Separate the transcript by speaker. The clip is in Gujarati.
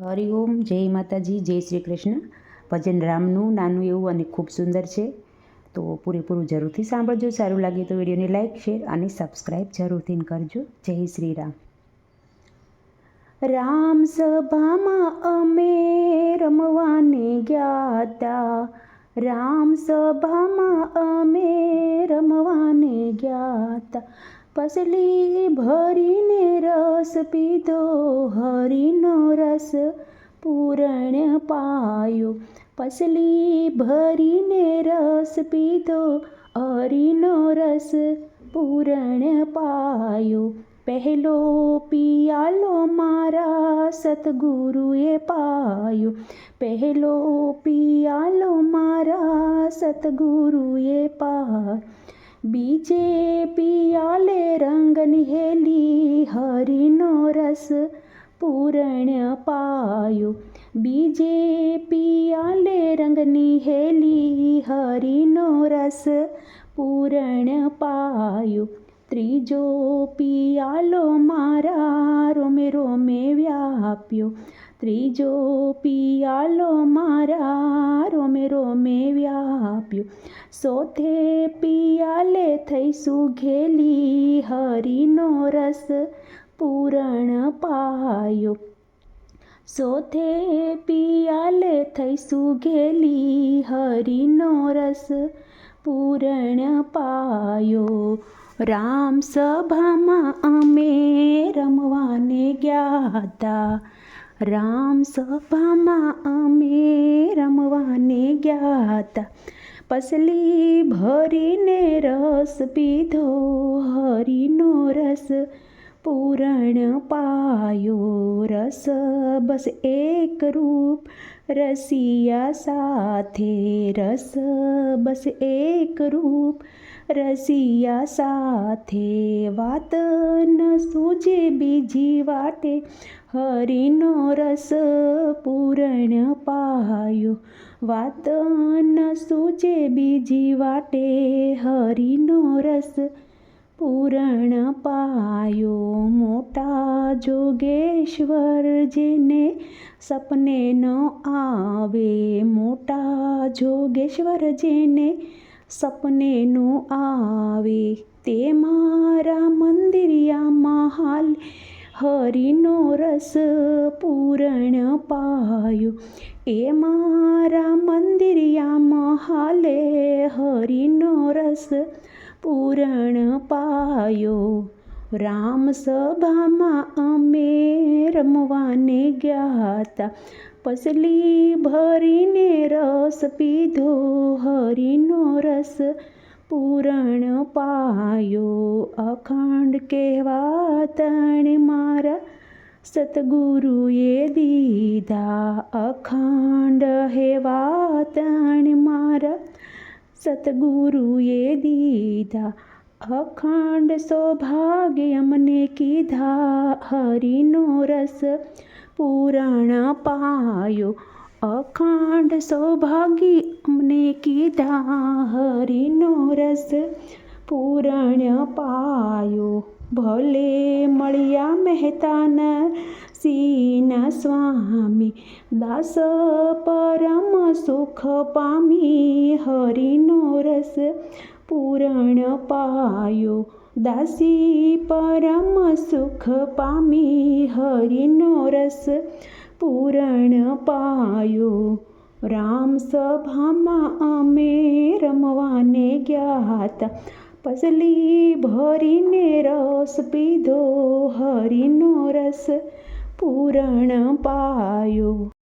Speaker 1: હરિઓમ જય માતાજી, જય શ્રી કૃષ્ણ. ભજન રામનું, નાનું એવું અને ખૂબ સુંદર છે. તો પૂરેપૂરું જરૂરથી સાંભળજો. સારું લાગે તો વિડીયોને લાઇક શેર અને સબસ્ક્રાઈબ જરૂરથી કરજો. જય શ્રી રામ. રામ સભામાં અમે રમવાને ગયા રામ સભામાં અમે રમવાને ગયા પસલી ભરીને રસ પીધો, હરીનો રસ પૂરણ પાયો. પસલી ભરીને રસ પીધો, હરીનો રસ પૂરણ પાયો. પહેલો પિયાલો મારા સતગુરુએ પાયો. પહેલો મારા સતગુરુએ પાર બીજે પિયાલે રંગ નિહેલી હરિનો રસ પૂરણ પાયો બીજે પિયાલે રંગ નિહેલી હરિનો રસ પૂરણ પાયો ત્રીજો પિયાલો મારા રોમે રોમે વ્યાપ્યો ત્રીજો પિયાલો મારા રોમે રોમે વ્યાપ્યો. સોથે પિયાલે થઈ સુઘેલી હરિનો રસ પૂરણ પાયો. સોથે પિયાલે થઈ સુઘેલી હરિનો રસ પૂરણ પાયો. રામ સભામાં અમે રમવાને ગયા હતા રામ સભામાં અમે રમવાને ગયા હતા પસલી ભરીને રસ પીધો હરીનો રસ પૂરણ પાયો રસ બસ એક રૂપ રસિયા સાથે રસ બસ એક રૂપ રસિયા સાથે વાત ન સૂજે બીજી વાતે હરિનો રસ પૂરણ પાયો વાત ન સૂજે બીજી વાટે હરિનો રસ પૂરણ પાયો મોટા જોગેશ્વર જેને સપને ન આવે. મોટા જોગેશ્વર જેને સપને ન આવે. તે મારા મંદિરિયામાં હાલ હરિનો રસ પૂરણ પાયો. એ મારા મંદિરિયામાં હાલે હરિનો રસ પૂરણ પાયો. રામ સભામાં અમે રમવાને ગયા હતા. પસલી ભરીને રસ પીધો, હરીનો રસ પૂરણ પાયો. અખંડ કહેવા તણે મારા સતગુરુએ દીધા. અખંડ હેવા તણ મારા સતગુરુએ દીધા અખંડ સૌભાગ્ય મને કીધા હરિનો રસ પુરાણ પાયો અખંડ સૌભાગી અમને કીધા હરિનો રસ પુરાણ પાયો ભલે મળ્યા મહેતાના સીના સ્વામી, દાસ પરમ સુખ પામી, હરિનો રસ પૂરણ પાયો. દાસી પરમ સુખ પામી, હરિનો રસ પૂરણ પાયો. રામ સભામાં અમે રમવાને ગયા હતા પસલી ભરીને રસ પીધો, હરિનો રસ પૂરણ પાયો.